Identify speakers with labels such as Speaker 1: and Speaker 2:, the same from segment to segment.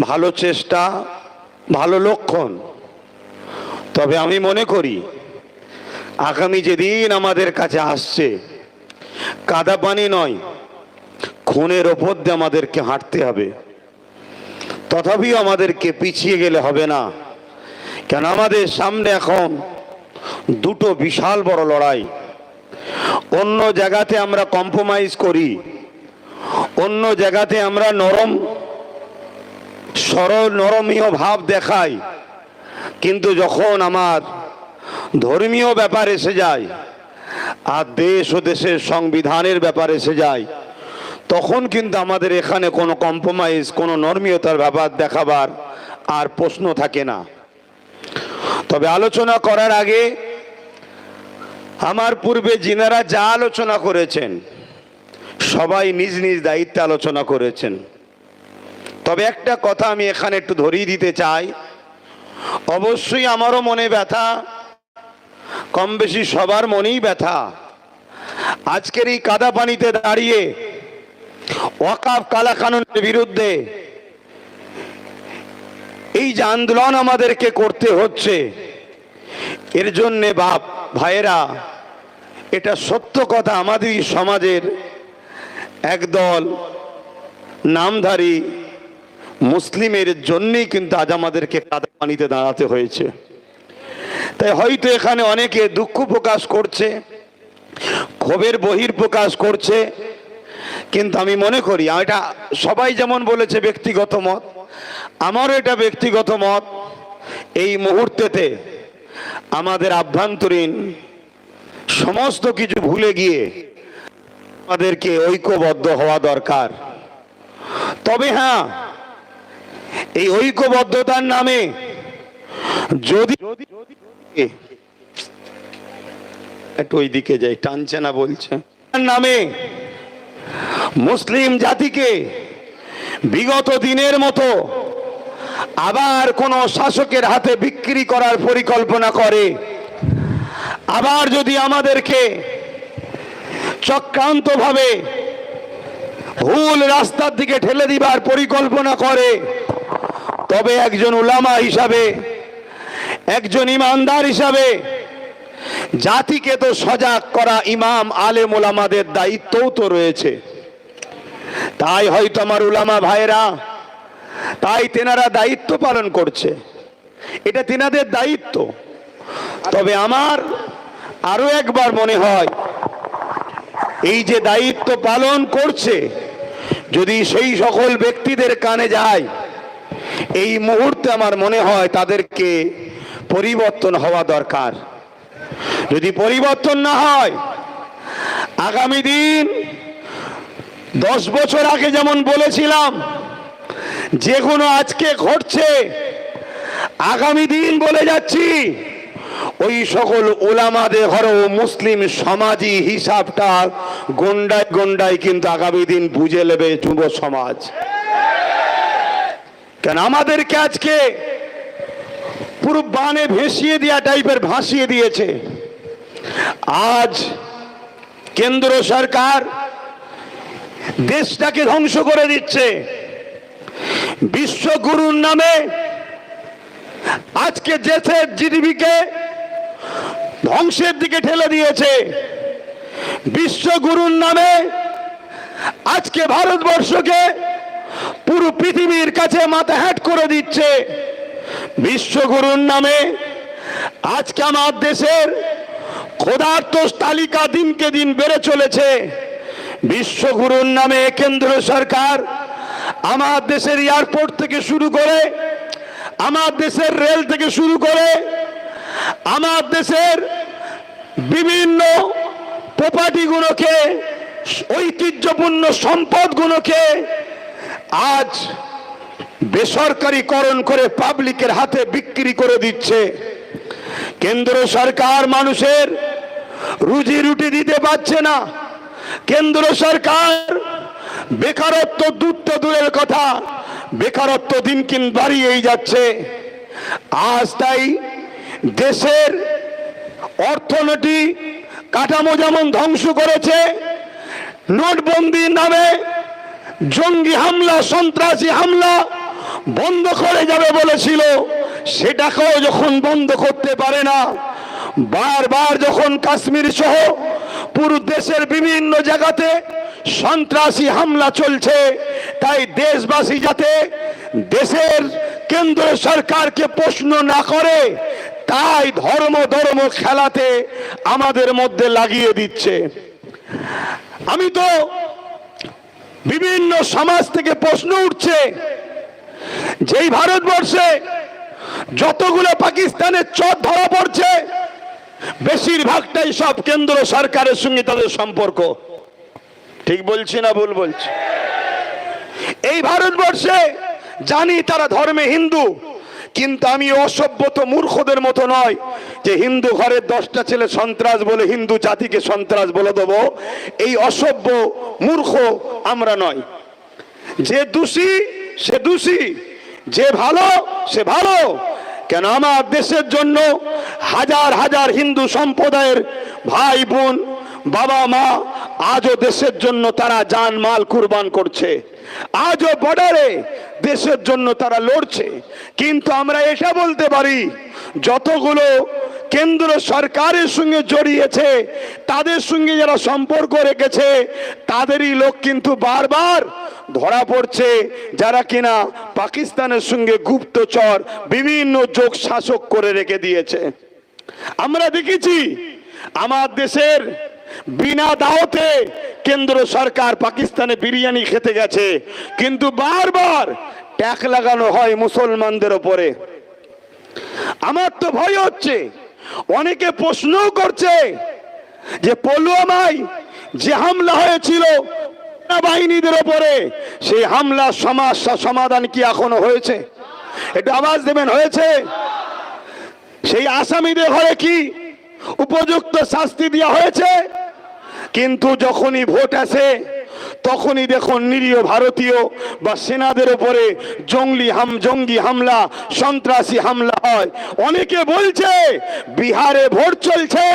Speaker 1: ভালো চেষ্টা, ভালো লক্ষণ। তবে আমি মনে করি, আগামী যেদিন আমাদের কাছে আসছে, কাদা পানি নয়, খুনের ওপর দিয়ে আমাদেরকে হাঁটতে হবে। তথাপিও আমাদেরকে পিছিয়ে গেলে হবে না। কেন আমাদের সামনে এখন দুটো বিশাল বড় লড়াই। অন্য জায়গাতে আমরা কম্প্রোমাইজ করি, অন্য জায়গাতে আমরা নরম সরল নরমীয় ভাব দেখাই কিন্তু যখন আমার ধর্মীয় ব্যাপার এসে যায় আর দেশ ও দেশের সংবিধানের ব্যাপার এসে যায়, তখন কিন্তু আমাদের এখানে কোনো কম্প্রোমাইজ কোনো নর্মীয়তার ব্যাপার দেখাবার আর প্রশ্ন থাকে না। তবে আলোচনা করার আগে আমার পূর্বে যিনারা যা আলোচনা করেছেন, সবাই নিজ নিজ দায়িত্বে আলোচনা করেছেন। তবে একটা কথা আমি এখানে একটু ধরিয়ে দিতে চাই। অবশ্যই আমারও মনে ব্যথা কম বেশি সবার মনেই ব্যথা। আজকের এই কাদা পানিতে দাঁড়িয়ে ওয়াকাফ কালা কানুনের বিরুদ্ধে এই যে আন্দোলন আমাদেরকে করতে হচ্ছে, এর জন্যে বাপ, ভাইয়েরা, এটা সত্য কথা আমাদের সমাজের একদল নামধারী মুসলিমের জন্যই কিন্তু আজ আমাদেরকে কাদা পানিতে দাঁড়াতে হয়েছে। তাই হয়তো এখানে অনেকে দুঃখ প্রকাশ করছে, ক্ষোভের বহির প্রকাশ করছে, কিন্তু আমি মনে করি এটা সবাই যেমন বলেছে ব্যক্তিগত মত, আমারও এটা ব্যক্তিগত মত, এই মুহূর্তেতে আমাদের আভ্যন্তরীণ সমস্ত কিছু ভুলে গিয়ে আমাদেরকে ঐক্যবদ্ধ হওয়া দরকার। তবে হ্যাঁ এই ঐক্যবদ্ধতার নামে যদি একটু ওই দিকে যাই, টানছে না বলছে। নামে মুসলিম জাতিকে বিগত দিনের মতো আবার কোন শাসকের হাতে বিক্রি করার পরিকল্পনা করে, আবার যদি আমাদেরকে চক্রান্তভাবে ভুল রাস্তার দিকে ঠেলে দিবার পরিকল্পনা করে তবে একজন উলামা হিসাবে, একজন ইমানদার হিসাবে জাতিকে তো সজাগ করা ইমাম, আলেম ওলামাদের দায়িত্বও তো রয়েছে। তাই হয়তো আমার উলামা ভাইরা তাই তেনারা দায়িত্ব পালন করছে। এটা তেনাদের দায়িত্ব। তবে আমার আরও একবার মনে হয়, এই যে দায়িত্ব পালন করছে, যদি সেই সকল ব্যক্তিদের কানে যায় এই মুহূর্তে আমার মনে হয় তাদেরকে পরিবর্তন হওয়া দরকার। যদি পরিবর্তন না হয়, আগামী দিন দশ বছর আগে যেমন বলেছিলাম, যেগুলো আজকে ঘটছে, আগামী দিন বলে যাচ্ছি, ওই সকল ওলামাদের ঘর মুসলিম সমাজই হিসাবটা গন্ডায় গন্ডায় কিন্তু আগামী দিন বুঝে নেবে যুব সমাজ। কেন আমাদেরকে আজকে পুরো বানে ভেসিয়ে দেওয়া টাইপের ভাসিয়ে দিয়েছে? আজ কেন্দ্র সরকার দেশটাকে ধ্বংস করে দিচ্ছে। বিশ্বগুরুর নামে আজকে দেশের জিডিপিকে ধ্বংসের দিকে ঠেলে দিয়েছে। বিশ্বগুরুর নামে আজকে ভারতবর্ষকে পুরো পৃথিবীর কাছে মাথা হ্যাট করে দিচ্ছে। বিশ্বগুরুর নামে আজকে আমার দেশের ক্ষুধার্ত তালিকা দিনকে দিন বেড়ে চলেছে। বিশ্বগুরুর নামে কেন্দ্র সরকার আমার দেশের এয়ারপোর্ট থেকে শুরু করে, আমার দেশের রেল থেকে শুরু করে, আমার দেশের বিভিন্ন প্রপার্টিগুলোকে ঐতিহ্যপূর্ণ সম্পদগুলোকে আজ বেসরকারিকরণ করে পাবলিকের হাতে বিক্রি করে দিচ্ছে। কেন্দ্র সরকার মানুষের রুজি রুটি দিতে পারছে না। কেন্দ্র সরকার বেকারত্ব দূরত্ব দূরের কথা, বেকারত্ব দিনকিন বাড়িয়েই যাচ্ছে। আজ তাই দেশের অর্থনীতি কাঠামো যেমন ধ্বংস করেছে নোটবন্দির নামে জঙ্গি হামলা, সন্ত্রাসী হামলা বন্ধ করে যাবে বলেছিল। সেটাকেও যখন বন্ধ করতে পারে না, বারবার যখন কাশ্মীর সহ পুরো দেশের বিভিন্ন জায়গাতে সন্ত্রাসী হামলা চলছে, তাই দেশবাসী যাতে দেশের কেন্দ্র সরকারকে প্রশ্ন না করে, তাই ধর্ম ধর্ম খেলাতে আমাদের মধ্যে লাগিয়ে দিচ্ছে। আমি তো বিভিন্ন সমাজ থেকে প্রশ্ন উঠছে, যেই ভারতবর্ষে যতগুলো পাকিস্তানের চর ধরা পড়ছে, বেশিরভাগটাই সব কেন্দ্র সরকারের সঙ্গে তাদের সম্পর্ক। ঠিক বলছি না ভুল বলছি? এই ভারতবর্ষে জানি তারা ধর্মে হিন্দু, কিন্তু আমি অসভ্যত মূর্খদের মতো নয়। যে হিন্দু ঘরের দশটা ছেলে সন্ত্রাস বলে হিন্দু জাতিকে সন্ত্রাস বলে দেবো, এই অসভ্য মূর্খ আমরা নয়। যে দোষী, সে দোষী, যে ভালো, সে ভালো। কেন আমার দেশের জন্য হাজার হাজার হিন্দু সম্প্রদায়ের ভাই বোন, বাবা মা, আজও দেশের জন্য তারা জান মাল কুরবান করছে। আজও বর্ডারে দেশের জন্য তারা লড়ছে। কিন্তু আমরা এটা বলতে পারি, যতগুলো কেন্দ্র সরকারের সঙ্গে জড়িয়েছে, তাদের সঙ্গে যারা সম্পর্ক রেখেছে, তাদেরই লোক কিন্তু বারবার ধরা পড়ছে যারা কিনা পাকিস্তানের সঙ্গে গুপ্তচর, বিভিন্ন যোগ শাসক করে রেখে দিয়েছে। আমরা দেখেছি আমার দেশের বিনা দাওতে কেন্দ্র সরকার পাকিস্তানে বিরিয়ানি খেতে গেছে, কিন্তু বারবার ট্যাক লাগানো হয় মুসলমানদের ওপরে। আমার তো ভয় হচ্ছে অনেকে প্রশ্নও করছে যে পলুয়ামায় যে হামলা হয়েছিল বাহিনীদের ওপরে, সেই হামলা সমস্যা সমাধান কি এখনও হয়েছে? একটু আওয়াজ দেবেন, হয়েছে? সেই আসামিদের ঘরে কি উপযুক্ত শাস্তি দেওয়া হয়েছে? কিন্তু যখনই ভোট আসে তখনই দেখুন নিরীহ ভারতীয় বা সেনাদের উপরে জঙ্গলি হাম, জঙ্গি হামলা, সন্ত্রাসী হামলা হয়। অনেকে বলছে, বিহারে ভোট চলছে,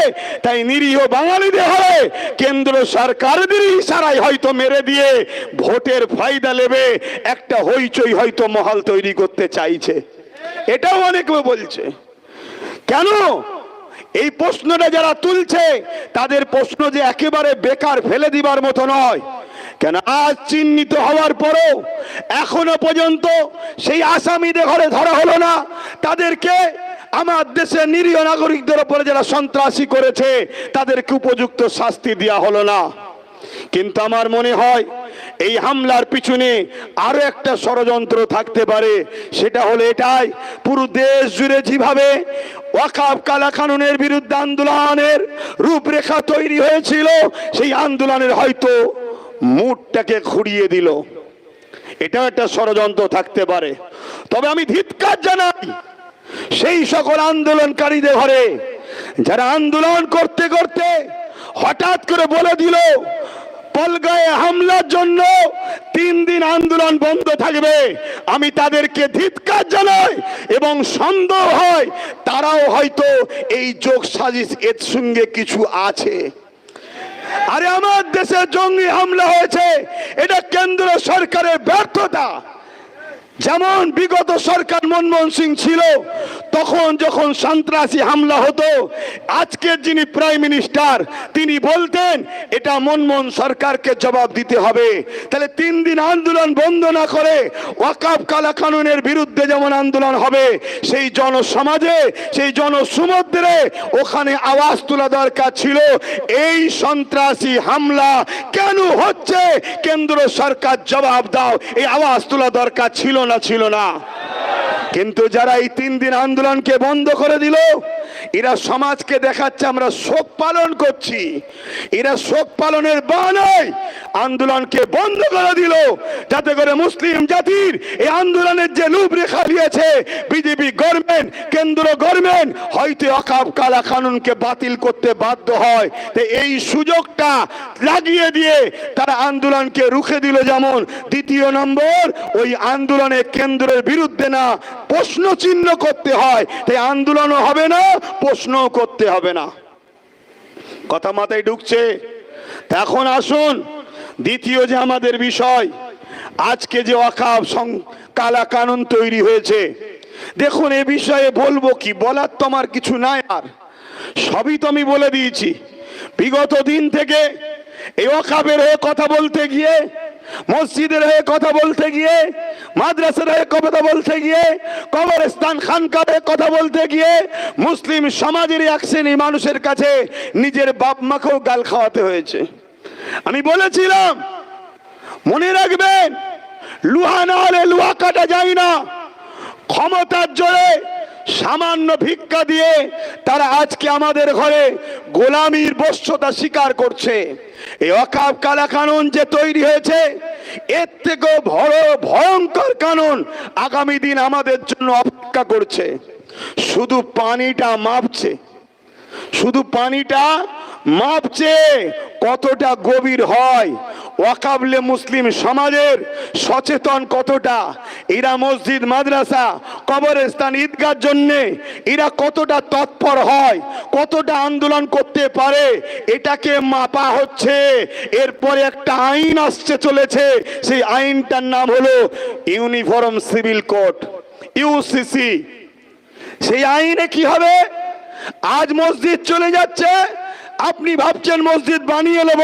Speaker 1: তাই নিরীহ বাঙালিদের হয় কেন্দ্র সরকারদের ইশারায় হয়তো মেরে দিয়ে ভোটের ফায়দা নেবে, একটা হইচই হয়তো মহল তৈরি করতে চাইছে। এটাও অনেকে বলছে। কেন? এই প্রশ্নটা যারা তুলছে, তাদের প্রশ্ন যে একেবারে বেকার ফেলে দিবার মতো নয়। কেন আজ চিহ্নিত হওয়ার পরেও এখনও পর্যন্ত সেই আসামিদের ঘরে ধরা হলো না। তাদেরকে আমার দেশের নিরীহ নাগরিকদের উপরে যারা সন্ত্রাসী করেছে, তাদেরকে উপযুক্ত শাস্তি দেওয়া হলো না। কিন্তু আমার মনে হয় এই হামলার পিছনে আরও একটা ষড়যন্ত্র থাকতে পারে। সেটা হলো এটাই, পুরো দেশ জুড়ে যেভাবে ওয়াকাব কালা কানুনের বিরুদ্ধে আন্দোলনের রূপরেখা তৈরি হয়েছিল, সেই আন্দোলনের হয়তো মুডটাকে ঘুরিয়ে দিল। এটাও একটা ষড়যন্ত্র থাকতে পারে। তবে আমি ধিৎকার জানাই, সেই সকল আন্দোলনকারীদের ঘরে, যারা আন্দোলন করতে করতে হঠাৎ করে বলে দিল, পলগায়ে হামলার জন্য তিন দিন আন্দোলন বন্ধ থাকবে। আমি তাদেরকে ধিৎকার জানাই এবং সন্দেহ হয়, তারাও হয়তো এই যোগ সাজিশ এর সঙ্গে কিছু আছে। আরে আমার দেশে জঙ্গি হামলা হয়েছে। এটা কেন্দ্র সরকারের ব্যর্থতা। যেমন বিগত সরকার মনমোহন সিং ছিল, তখন যখন সন্ত্রাসী হামলা হতো, আজকের যিনি প্রাইম মিনিস্টার, তিনি বলতেন, এটা মনমোহন সরকারকে জবাব দিতে হবে। তাহলে তিন দিন আন্দোলন বন্ধ না করে, ওয়াকাব কালা কানুনের বিরুদ্ধে যেমন আন্দোলন হবে, সেই জনসমাজে, সেই জনসমুদ্রে ওখানে আওয়াজ তোলা দরকার ছিল, এই সন্ত্রাসী হামলা কেন হচ্ছে? কেন্দ্র সরকার জবাব দাও। এই আওয়াজ তোলা দরকার ছিল না। ছিল না। কিন্তু যারা এই তিন দিন আন্দোলনকে বন্ধ করে দিল এরা সমাজকে দেখাচ্ছে, আমরা শোক পালন করছি। এরা শোক পালনের বানায় আন্দোলনকে বন্ধ করে দিল, যাতে করে মুসলিম জাতির এই আন্দোলনের যে লুপ রেখা দিয়েছে, বিজেপি গভর্নমেন্ট, কেন্দ্র গভর্নমেন্ট, হয়তো অকাব কালা কানুনকে বাতিল করতে বাধ্য হয়। এই সুযোগটা লাগিয়ে দিয়ে তারা আন্দোলনকে রুখে দিল যেমন দ্বিতীয় নম্বর, ওই আন্দোলনে কেন্দ্রের বিরুদ্ধে না প্রশ্ন চিহ্ন করতে হয়। তাই আন্দোলনও হবে না প্রশ্নও করতে হবে না। কথা মাথায় ঢুকছে? এখন আসুন, দ্বিতীয় যে আমাদের বিষয়, আজকে যে অকাব কালা কানুন তৈরি হয়েছে। দেখুন, এ বিষয়ে বলব কি, বলার তো আমার কিছু নাই আর। সবই তো আমি বলে দিয়েছি। বিগত দিন থেকে এই ওয়াকাবের হয়ে কথা বলতে গিয়ে মসজিদের হয়ে কথা বলতে গিয়ে, মাদ্রাসার হয়ে কথা বলতে গিয়ে, কবরস্থান খানকার হয়ে কথা বলতে গিয়ে, মুসলিম সমাজের এক শ্রেণি মানুষের কাছে নিজের বাপ মাকেও গাল খাওয়াতে হয়েছে। আমি বলেছিলাম, মনে রাখবেন, লুহা না হলে লুহা কাটা যায় না। ক্ষমতার জোরে সামান্য ভিক্ষা দিয়ে তারা আজকে আমাদের ঘরে গোলামির বস্যতা স্বীকার করছে। এই অকাব কালা কানুন যে তৈরি হয়েছে, এর থেকেও বড় ভয়ঙ্কর কানুন আগামী দিন আমাদের জন্য অপেক্ষা করছে। শুধু পানিটা মাপছে, শুধু পানিটা মাপছে কতটা গভীর হয়। ওয়াকাবলে মুসলিম সমাজের সচেতন কতটা? এরা মসজিদ, মাদ্রাসা, কবরস্থান, ঈদগার জন্যে এরা কতটা তৎপর হয়, কতটা আন্দোলন করতে পারে, এটাকে মাপা হচ্ছে। এরপরে একটা আইন আসছে চলেছে, সেই আইনটার নাম হলো ইউনিফর্ম সিভিল কোড ইউসিসি সেই আইনে কি হবে? আজ মসজিদ চলে যাচ্ছে আপনি ভাবছেন মসজিদ বানিয়ে নেব?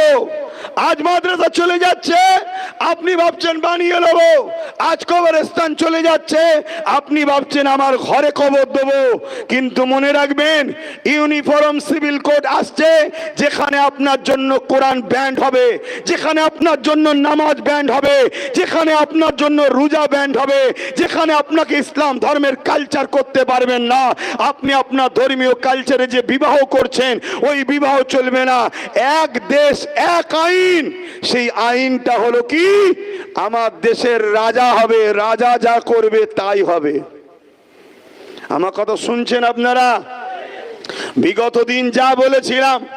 Speaker 1: আজ মাদ্রাসা চলে যাচ্ছে আপনি ভাবছেন বানিয়ে নেব? আজ কবরস্থান চলে যাচ্ছে। আপনি ভাবছেন আমার ঘরে কবর দেবো, কিন্তু মনে রাখবেন, ইউনিফর্ম সিভিল কোড আসছে, যেখানে আপনার জন্য কোরআন ব্যান্ড হবে, যেখানে আপনার জন্য নামাজ ব্যান্ড হবে, যেখানে আপনার জন্য রোজা ব্যান্ড হবে, যেখানে আপনাকে ইসলাম ধর্মের কালচার করতে পারবেন না। আপনি আপনার ধর্মীয় কালচারে যে বিবাহ করছেন, ওই বিবাহ চলবে না। এক দেশ, এক আইন, সেই আইনটা হলো কি? আমার দেশের রাজা হবে রাজা যা করবে তাই হবে। আমার কথা শুনছেন আপনারা? বিগত দিন যা বলেছিলাম